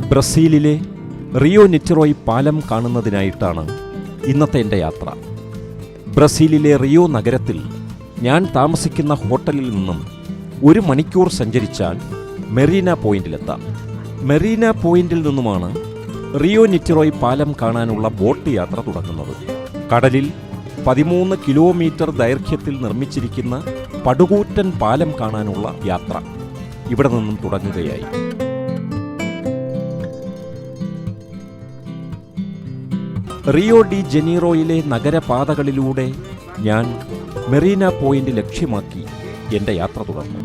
ബ്രസീലിലെ റിയോ നെറ്റിറോയ് പാലം കാണുന്നതിനായിട്ടാണ് ഇന്നത്തെ എന്റെ യാത്ര. ബ്രസീലിലെ റിയോ നഗരത്തിൽ ഞാൻ താമസിക്കുന്ന ഹോട്ടലിൽ നിന്നും ഒരു മണിക്കൂർ സഞ്ചരിച്ചാൽ മെറീന പോയിന്റിലെത്താം. മെറീന പോയിന്റിൽ നിന്നുമാണ് റിയോ നെറ്റിറോയ് പാലം കാണാനുള്ള ബോട്ട് യാത്ര തുടങ്ങുന്നത്. കടലിൽ പതിമൂന്ന് കിലോമീറ്റർ ദൈർഘ്യത്തിൽ നിർമ്മിച്ചിരിക്കുന്ന പടുകൂറ്റൻ പാലം കാണാനുള്ള യാത്ര ഇവിടെ നിന്നും തുടങ്ങുകയായി. റിയോ ഡി ജനീറോയിലെ നഗരപാതകളിലൂടെ ഞാൻ മെറീന പോയിന്റ് ലക്ഷ്യമാക്കി എന്റെ യാത്ര തുടർന്നു.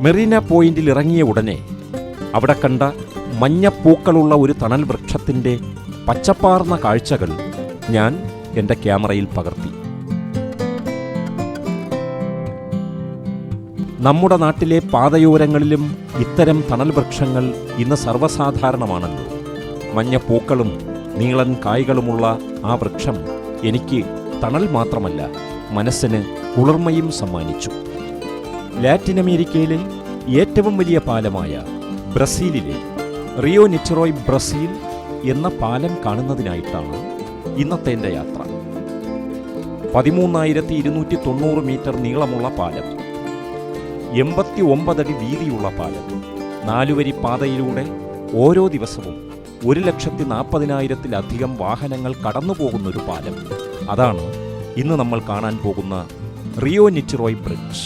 മെറീന പോയിന്റിൽ ഇറങ്ങിയ ഉടനെ അവിടെ കണ്ട മഞ്ഞപ്പൂക്കളുള്ള ഒരു തണൽ വൃക്ഷത്തിന്റെ പച്ചപ്പാർന്ന കാഴ്ചകൾ ഞാൻ എന്റെ ക്യാമറയിൽ പകർത്തി. നമ്മുടെ നാട്ടിലെ പാതയോരങ്ങളിലും ഇത്തരം തണൽ വൃക്ഷങ്ങൾ ഇന്ന് സർവസാധാരണമാണല്ലോ. മഞ്ഞ പൂക്കളും നീളൻ കായ്കളുമുള്ള ആ വൃക്ഷം എനിക്ക് തണൽ മാത്രമല്ല മനസ്സിന് കുളിർമയും സമ്മാനിച്ചു. ലാറ്റിൻ അമേരിക്കയിലെ ഏറ്റവും വലിയ പാലമായ ബ്രസീലിലെ റിയോ നിറ്ററോയ് ബ്രസീൽ എന്ന പാലം കാണുന്നതിനായിട്ടാണ് ഇന്നത്തെ എന്റെ യാത്ര. പതിമൂന്നായിരത്തി ഇരുന്നൂറ്റി തൊണ്ണൂറ് മീറ്റർ നീളമുള്ള പാലം. എൺപത്തി ഒമ്പതടി വീതിയുള്ള പാലം. നാലുവരി പാതയിലൂടെ ഓരോ ദിവസവും ഒരു ലക്ഷത്തി നാൽപ്പതിനായിരത്തിലധികം വാഹനങ്ങൾ കടന്നുപോകുന്നൊരു പാലം. അതാണ് ഇന്ന് നമ്മൾ കാണാൻ പോകുന്ന റിയോ നിറ്റിറോയ് ബ്രിഡ്ജ്.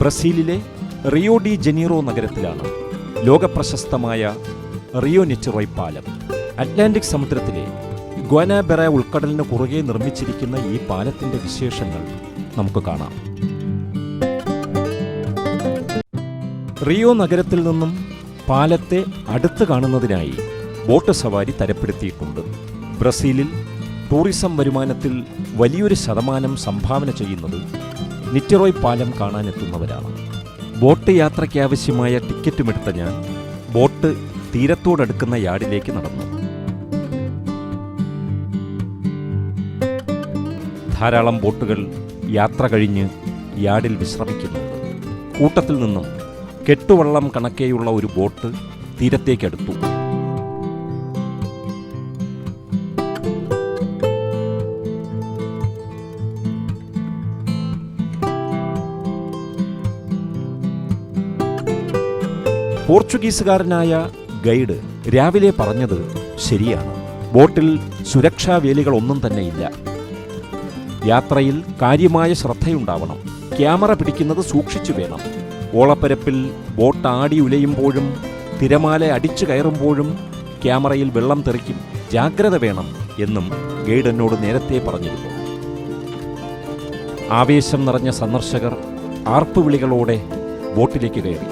ബ്രസീലിലെ റിയോ ഡി ജനീറോ നഗരത്തിലാണ് ലോകപ്രശസ്തമായ റിയോ നിറ്റിറോയ് പാലം. അറ്റ്ലാന്റിക് സമുദ്രത്തിലെ ഗ്വനാബെറ ഉൾക്കടലിന് കുറുകെ നിർമ്മിച്ചിരിക്കുന്ന ഈ പാലത്തിന്റെ വിശേഷങ്ങൾ നമുക്ക് കാണാം. റിയോ നഗരത്തിൽ നിന്നും പാലത്തെ അടുത്ത് കാണുന്നതിനായി ബോട്ട് സവാരി തരപ്പെടുത്തിയിട്ടുണ്ട്. ബ്രസീലിൽ ടൂറിസം വരുമാനത്തിൽ വലിയൊരു ശതമാനം സംഭാവന ചെയ്യുന്നത് നിറ്ററോയ് പാലം കാണാനെത്തുന്നവരാണ്. ബോട്ട് യാത്രയ്ക്കാവശ്യമായ ടിക്കറ്റും എടുത്ത ഞാൻ ബോട്ട് തീരത്തോടടുക്കുന്ന യാർഡിലേക്ക് നടന്നു. ധാരാളം ബോട്ടുകൾ യാത്ര കഴിഞ്ഞ് യാർഡിൽ വിശ്രമിക്കുന്നു. കൂട്ടത്തിൽ നിന്നും കെട്ടുവള്ളം കണക്കെയുള്ള ഒരു ബോട്ട് തീരത്തേക്കടുത്തു. പോർച്ചുഗീസുകാരനായ ഗൈഡ് രാവിലെ പറഞ്ഞത് ശരിയാണ്. ബോട്ടിൽ സുരക്ഷാ വേലികളൊന്നും തന്നെയില്ല. യാത്രയിൽ കാര്യമായ ശ്രദ്ധയുണ്ടാവണം. ക്യാമറ പിടിക്കുന്നത് സൂക്ഷിച്ചു വേണം. ഓളപ്പരപ്പിൽ ബോട്ട് ആടി ഉലയുമ്പോഴും തിരമാല അടിച്ചു കയറുമ്പോഴും ക്യാമറയിൽ വെള്ളം തെറിക്കും. ജാഗ്രത വേണം എന്നും ഗൈഡ് എന്നോട് നേരത്തെ പറഞ്ഞിരുന്നു. ആവേശം നിറഞ്ഞ സന്ദർശകർ ആർപ്പുവിളികളോടെ ബോട്ടിലേക്ക് കയറി.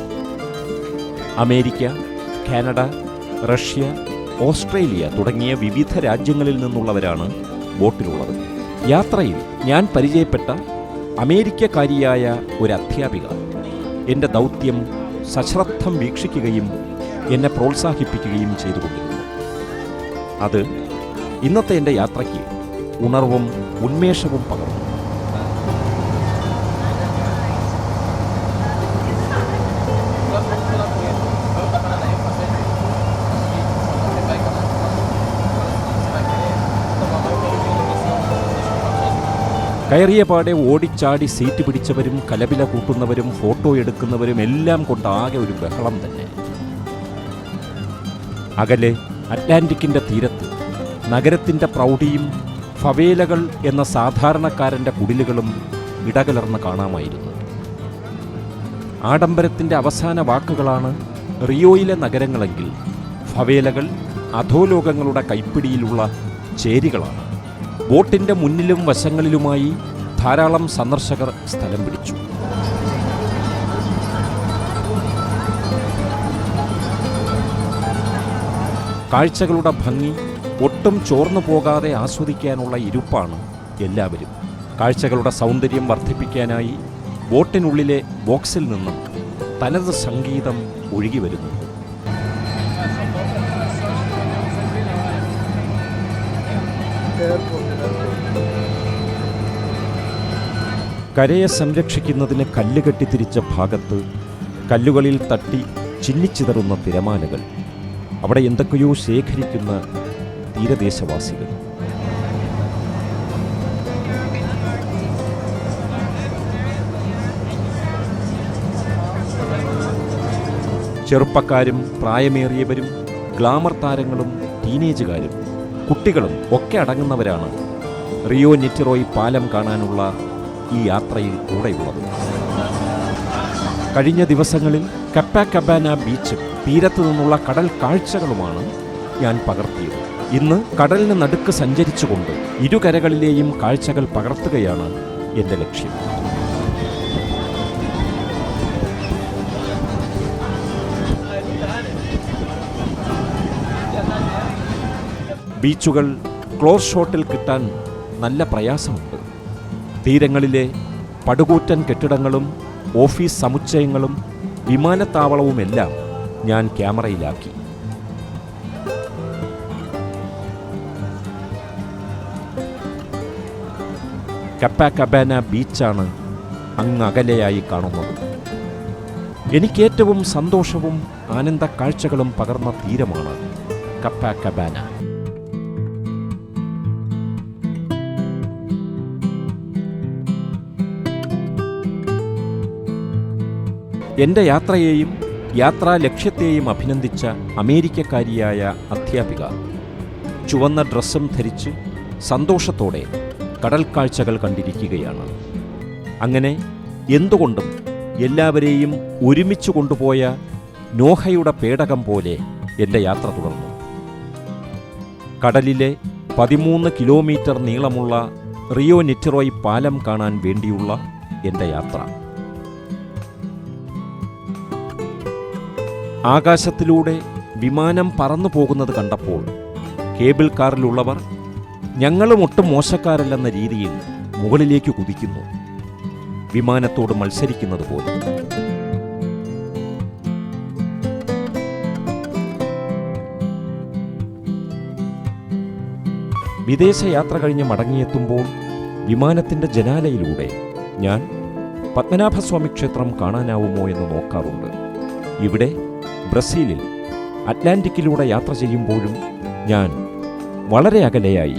അമേരിക്ക കാനഡ റഷ്യ ഓസ്ട്രേലിയ തുടങ്ങിയ വിവിധ രാജ്യങ്ങളിൽ നിന്നുള്ളവരാണ് ബോട്ടിലുള്ളത്. യാത്രയിൽ ഞാൻ പരിചയപ്പെട്ട അമേരിക്കക്കാരിയായ ഒരു അധ്യാപിക. എന്റെ ദൗത്യം സശ്രദ്ധം വീക്ഷിക്കുകയും എന്നെ പ്രോത്സാഹിപ്പിക്കുകയും ചെയ്തുകൊണ്ടിരുന്നു. അത് ഇന്നത്തെ എന്റെ യാത്രയ്ക്ക് ഉണർവും ഉന്മേഷവും പകർന്നു. കയറിയ പാടെ ഓടിച്ചാടി സീറ്റ് പിടിച്ചവരും കലപില കൂട്ടുന്നവരും ഫോട്ടോ എടുക്കുന്നവരും എല്ലാം കൊണ്ട് ആകെ ഒരു ബഹളം തന്നെ. അകലെ അറ്റ്ലാന്റിക്കിന്റെ തീരത്ത് നഗരത്തിന്റെ പ്രൗഢിയും ഫവേലകൾ എന്ന സാധാരണക്കാരന്റെ കുടിലുകളും ഇടകലർന്ന് കാണാമായിരുന്നു. ആഡംബരത്തിന്റെ അവസാന വാക്കുകളാണ് റിയോയിലെ നഗരങ്ങളെങ്കിൽ ഫവേലകൾ അധോലോകങ്ങളുടെ കൈപ്പിടിയിലുള്ള ചേരികളാണ്. ബോട്ടിന്റെ മുന്നിലും വശങ്ങളിലുമായി ധാരാളം സന്ദർശകർ സ്ഥലം പിടിച്ചു. കാഴ്ചകളുടെ ഭംഗി ഒട്ടും ചോർന്നു പോകാതെ ആസ്വദിക്കാനുള്ള ഇരുപ്പാണ് എല്ലാവരും. കാഴ്ചകളുടെ സൗന്ദര്യം വർദ്ധിപ്പിക്കാനായി ബോട്ടിനുള്ളിലെ ബോക്സിൽ നിന്നും തനത് സംഗീതം ഒഴുകി വരുന്നു. എയർപോർട്ട് കരയെ സംരക്ഷിക്കുന്നതിന് കല്ല് കെട്ടിത്തിരിച്ച ഭാഗത്ത് കല്ലുകളിൽ തട്ടി ചിന്നിച്ചിതറുന്ന തിരമാലകൾ. അവിടെ എന്തൊക്കെയോ ശേഖരിക്കുന്ന തീരദേശവാസികൾ. ചെറുപ്പക്കാരും പ്രായമേറിയവരും ഗ്ലാമർ താരങ്ങളും ടീനേജുകാരും കുട്ടികളും ഒക്കെ അടങ്ങുന്നവരാണ് റിയോ നെറ്റിറോയ് പാലം കാണാനുള്ള ഈ യാത്രയിൽ കൂടെയുള്ളത്. കഴിഞ്ഞ ദിവസങ്ങളിൽ കപ്പ കബാന ബീച്ചും തീരത്തു നിന്നുള്ള കടൽ കാഴ്ചകളുമാണ് ഞാൻ പകർത്തിയത്. ഇന്ന് കടലിന് നടുക്ക് സഞ്ചരിച്ചുകൊണ്ട് ഇരുകരകളിലെയും കാഴ്ചകൾ പകർത്തുകയാണ് എന്റെ ലക്ഷ്യം. ബീച്ചുകൾ ക്ലോസ് ഷോട്ടിൽ കിട്ടാൻ നല്ല പ്രയാസമുണ്ട്. തീരങ്ങളിലെ പടുകൂറ്റൻ കെട്ടിടങ്ങളും ഓഫീസ് സമുച്ചയങ്ങളും വിമാനത്താവളവുമെല്ലാം ഞാൻ ക്യാമറയിലാക്കി. കപ്പാക്കബാന ബീച്ചാണ് അങ്ങ് അകലെയായി കാണുന്നത്. എനിക്കേറ്റവും സന്തോഷവും ആനന്ദ കാഴ്ചകളും പകർന്ന തീരമാണ് കപ്പാക്കബാന എന്റെ യാത്രയെയും യാത്രാ ലക്ഷ്യത്തെയും അഭിനന്ദിച്ച അമേരിക്കക്കാരിയായ അധ്യാപിക. ചുവന്ന ഡ്രസ്സും ധരിച്ച് സന്തോഷത്തോടെ കടൽ കാഴ്ചകൾ കണ്ടിരിക്കുകയാണ്. അങ്ങനെ എന്തുകൊണ്ടും എല്ലാവരെയും ഒരുമിച്ച് കൊണ്ടുപോയ നോഹയുടെ പേടകം പോലെ എന്റെ യാത്ര തുടർന്നു. കടലിലെ പതിമൂന്ന് കിലോമീറ്റർ നീളമുള്ള റിയോ നെറ്റിറോയ് പാലം കാണാൻ വേണ്ടിയുള്ള എന്റെ യാത്ര. ആകാശത്തിലൂടെ വിമാനം പറന്നു പോകുന്നത് കണ്ടപ്പോൾ കേബിൾ കാറിലുള്ളവർ ഞങ്ങളും ഒട്ടും മോശക്കാരല്ലെന്ന രീതിയിൽ മുകളിലേക്ക് കുതിക്കുന്നു. വിമാനത്തോട് മത്സരിക്കുന്നത് പോലെ. വിദേശയാത്ര കഴിഞ്ഞ് മടങ്ങിയെത്തുമ്പോൾ വിമാനത്തിന്റെ ജനാലയിലൂടെ ഞാൻ പത്മനാഭസ്വാമി ക്ഷേത്രം കാണാനാവുമോ എന്ന് നോക്കാറുണ്ട്. ഇവിടെ ബ്രസീലിൽ അറ്റ്ലാന്റിക്കിലൂടെ യാത്ര ചെയ്യുമ്പോഴും ഞാൻ വളരെ അകലെയായി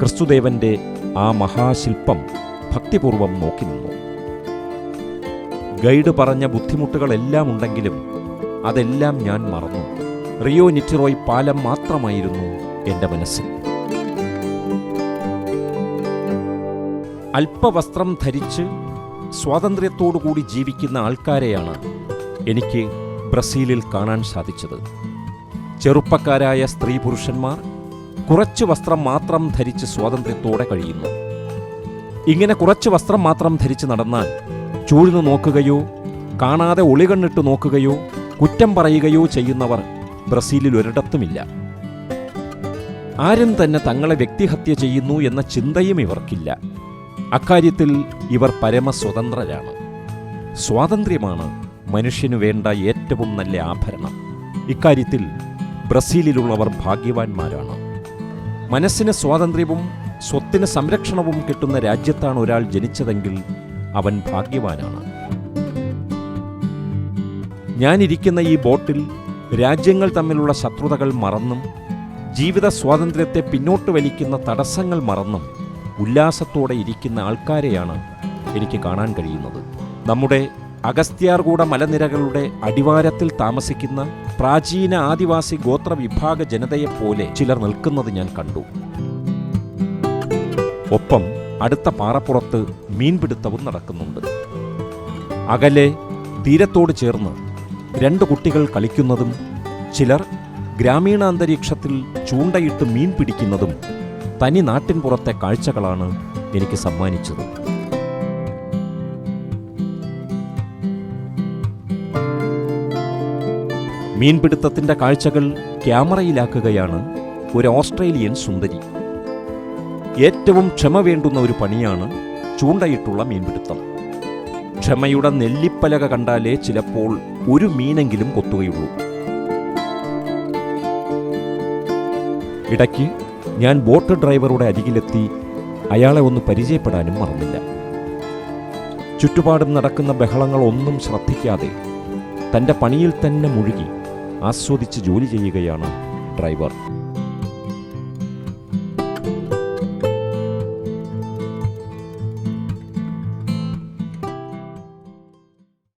ക്രിസ്തുദേവന്റെ ആ മഹാശില്പം ഭക്തിപൂർവം നോക്കി നിന്നു. ഗൈഡ് പറഞ്ഞ ബുദ്ധിമുട്ടുകളെല്ലാം ഉണ്ടെങ്കിലും അതെല്ലാം ഞാൻ മറന്നു. റിയോ നിറ്റിറോയ് പാലം മാത്രമായിരുന്നു എന്റെ മനസ്സിൽ. അല്പവസ്ത്രം ധരിച്ച് സ്വാതന്ത്ര്യത്തോടുകൂടി ജീവിക്കുന്ന ആൾക്കാരെയാണ് എനിക്ക് ബ്രസീലിൽ കാണാൻ സാധിച്ചത്. ചെറുപ്പക്കാരായ സ്ത്രീ പുരുഷന്മാർ കുറച്ച് വസ്ത്രം മാത്രം ധരിച്ച് സ്വാതന്ത്ര്യത്തോടെ കഴിയുന്നു. ഇങ്ങനെ കുറച്ച് വസ്ത്രം മാത്രം ധരിച്ച് നടന്നാൽ ചൂഴ്ന്നു നോക്കുകയോ കാണാതെ ഒളികണ്ണിട്ട് നോക്കുകയോ കുറ്റം പറയുകയോ ചെയ്യുന്നവർ ബ്രസീലിൽ ഒരിടത്തുമില്ല. ആരും തന്നെ തങ്ങളെ വ്യക്തിഹത്യ ചെയ്യുന്നു എന്ന ചിന്തയും ഇവർക്കില്ല. അക്കാര്യത്തിൽ ഇവർ പരമസ്വതന്ത്രരാണ്. സ്വാതന്ത്ര്യമാണ് മനുഷ്യനു വേണ്ട ഏറ്റവും നല്ല ആഭരണം. ഇക്കാര്യത്തിൽ ബ്രസീലിലുള്ളവർ ഭാഗ്യവാന്മാരാണ്. മനസ്സിന് സ്വാതന്ത്ര്യവും സ്വത്തിന് സംരക്ഷണവും കിട്ടുന്ന രാജ്യത്താണ് ഒരാൾ ജനിച്ചതെങ്കിൽ അവൻ ഭാഗ്യവാനാണ്. ഞാനിരിക്കുന്ന ഈ ബോട്ടിൽ രാജ്യങ്ങൾ തമ്മിലുള്ള ശത്രുതകൾ മറന്നും ജീവിത സ്വാതന്ത്ര്യത്തെ പിന്നോട്ട് വലിക്കുന്ന തടസ്സങ്ങൾ മറന്നും ഉല്ലാസത്തോടെ ഇരിക്കുന്ന ആൾക്കാരെയാണ് എനിക്ക് കാണാൻ കഴിയുന്നത്. നമ്മുടെ അഗസ്ത്യാർകൂട മലനിരകളുടെ അടിവാരത്തിൽ താമസിക്കുന്ന പ്രാചീന ആദിവാസി ഗോത്ര വിഭാഗ ജനതയെപ്പോലെ ചിലർ നിൽക്കുന്നത് ഞാൻ കണ്ടു. ഒപ്പം അടുത്ത പാറപ്പുറത്ത് മീൻപിടുത്തവും നടക്കുന്നുണ്ട്. അകലെ തീരത്തോട് ചേർന്ന് രണ്ട് കുട്ടികൾ കളിക്കുന്നതും ചിലർ ഗ്രാമീണ അന്തരീക്ഷത്തിൽ ചൂണ്ടയിട്ട് മീൻ പിടിക്കുന്നതും തനി നാട്ടിൻ പുറത്തെ കാഴ്ചകളാണ് എനിക്ക് സമ്മാനിച്ചത്. മീൻപിടുത്തത്തിന്റെ കാഴ്ചകൾ ക്യാമറയിലാക്കുകയാണ് ഒരു ഓസ്ട്രേലിയൻ സുന്ദരി. ഏറ്റവും ക്ഷമ വേണ്ടുന്ന ഒരു പണിയാണ് ചൂണ്ടയിട്ടുള്ള മീൻപിടുത്തം. ക്ഷമയുടെ നെല്ലിപ്പലക കണ്ടാലേ ചിലപ്പോൾ ഒരു മീനെങ്കിലും കൊത്തുകയുള്ളൂ. ഇടയ്ക്ക് ഞാൻ ബോട്ട് ഡ്രൈവറുടെ അരികിലെത്തി അയാളെ ഒന്ന് പരിചയപ്പെടാനും മറന്നില്ല. ചുറ്റുപാടും നടക്കുന്ന ബഹളങ്ങളൊന്നും ശ്രദ്ധിക്കാതെ തന്റെ പണിയിൽ തന്നെ മുഴുകി ആസ്വദിച്ച് ജോലി ചെയ്യുകയാണ് ഡ്രൈവർ.